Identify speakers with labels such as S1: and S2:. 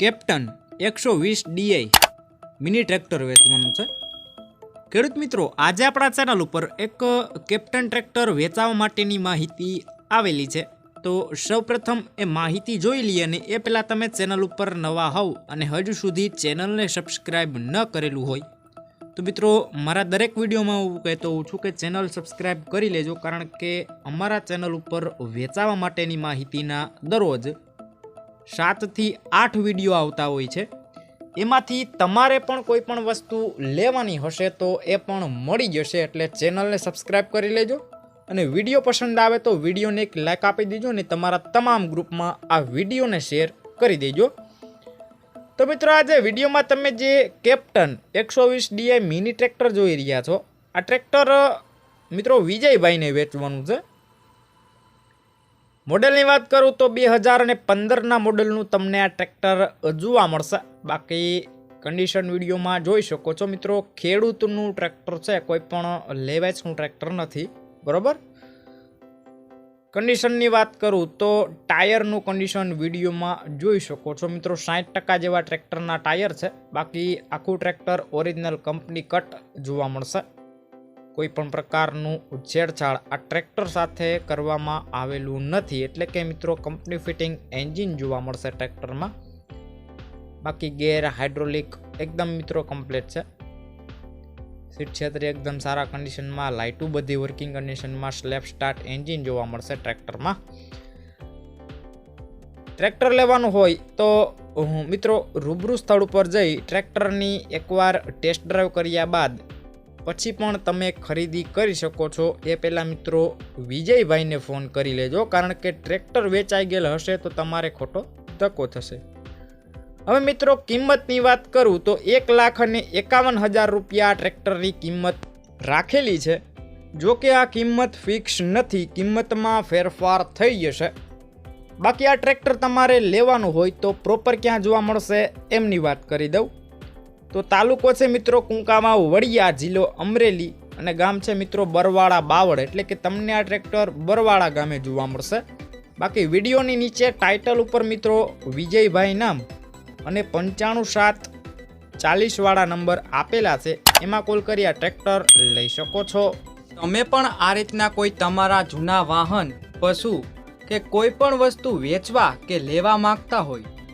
S1: Captain એકસો વીસ D I mini tractor વેચવાનું છે. ખેડૂત મિત્રો, આજે આપણા ચેનલ ઉપર એક કેપ્ટન ટ્રેક્ટર વેચાવા માટેની માહિતી આવેલી છે. તો સૌપ્રથમ એ માહિતી જોઈ લઈએ અને એ પહેલાં તમે ચેનલ ઉપર નવા હોવ અને હજુ સુધી ચેનલને સબસ્ક્રાઈબ ન કરેલું હોય, તો મિત્રો મારા દરેક વિડીયોમાં હું કહેતો હોઉં છું કે ચેનલ સબસ્ક્રાઈબ કરી લેજો, કારણ કે અમારા ચેનલ ઉપર વેચાવા માટેની માહિતીના દરરોજ સાતથી આઠ વીડિયો આવતા હોય છે. એમાંથી તમારે પણ કોઈ પણ વસ્તુ લેવાની હશે તો એ પણ મળી જશે, એટલે ચેનલને સબસ્ક્રાઈબ કરી લેજો. અને વીડિયો પસંદ આવે તો વિડીયોને એક લાઇક આપી દેજો અને તમારા તમામ ગ્રુપમાં આ વિડીયોને શેર કરી દેજો. તો મિત્રો આજે વિડીયોમાં તમે જે કેપ્ટન એકસો વીસ ડીઆઈ મિની ટ્રેક્ટર જોઈ રહ્યા છો. આ ટ્રેક્ટર મિત્રો વિજયભાઈને વેચવાનું છે. મોડેલની વાત કરું તો બે હજાર અને પંદરના મોડેલનું તમને આ ટ્રેક્ટર જોવા મળશે. બાકી કન્ડિશન વિડીયોમાં જોઈ શકો છો મિત્રો, ખેડૂતનું ટ્રેક્ટર છે, કોઈ પણ લેવેચનું ટ્રેક્ટર નથી, બરાબર? કન્ડિશનની વાત કરું તો ટાયરનું કન્ડિશન વિડીયોમાં જોઈ શકો છો મિત્રો, સાઠ ટકા જેવા ટ્રેક્ટરના ટાયર છે. બાકી આખું ટ્રેક્ટર ઓરિજિનલ કંપની કટ જોવા મળશે. કોઈ પણ પ્રકારનું ઉછેડછાળ આ ટ્રેક્ટર સાથે કરવામાં આવેલું નથી. એટલે કે મિત્રો કંપની ફિટિંગ એન્જિન જોવા મળશે ટ્રેક્ટરમાં. બાકી ગેર હાઇડ્રોલિક એકદમ મિત્રો કમ્પ્લીટ છે. સીટ છેતરી એકદમ સારા કન્ડિશનમાં લાઇટું બધી વર્કિંગ કન્ડિશનમાં સ્લેપ સ્ટાર્ટ એન્જિન જોવા મળશે ટ્રેક્ટરમાં. ટ્રેક્ટર લેવાનું હોય તો મિત્રો રૂબરૂ સ્થળ ઉપર જઈ ટ્રેક્ટરની એકવાર ટેસ્ટ ડ્રાઈવ કર્યા બાદ પછી પણ તમે ખરીદી કરી શકો છો. એ પહેલાં મિત્રો વિજયભાઈને ફોન કરી લેજો, કારણ કે ટ્રેક્ટર વેચાઈ ગયેલ હશે તો તમારે ખોટો ધક્કો થશે. હવે મિત્રો કિંમતની વાત કરું તો એક લાખ અને એકાવન હજાર રૂપિયા ટ્રેક્ટરની કિંમત રાખેલી છે. જો કે આ કિંમત ફિક્સ નથી, કિંમતમાં ફેરફાર થઈ જશે. બાકી આ ટ્રેક્ટર તમારે લેવાનું હોય તો પ્રોપર ક્યાં જોવા મળશે, એમની વાત કરી દઉં. તો તાલુકો છે મિત્રો કુંકામાં વડિયા જિલ્લો અમરેલી અને ગામ છે મિત્રો બરવાળા બાવળ. એટલે કે તમને આ ટ્રેક્ટર બરવાળા ગામે જોવા મળશે. બાકી વિડીયોની નીચે ટાઇટલ ઉપર મિત્રો વિજયભાઈ નામ અને પંચાણું સાત ચાલીસવાળા નંબર આપેલા છે. એમાં કોલ કરી આ ટ્રેક્ટર લઈ શકો છો.
S2: તમે પણ આ રીતના કોઈ તમારા જૂના વાહન, પશુ કે કોઈ પણ વસ્તુ વેચવા કે લેવા માંગતા હોય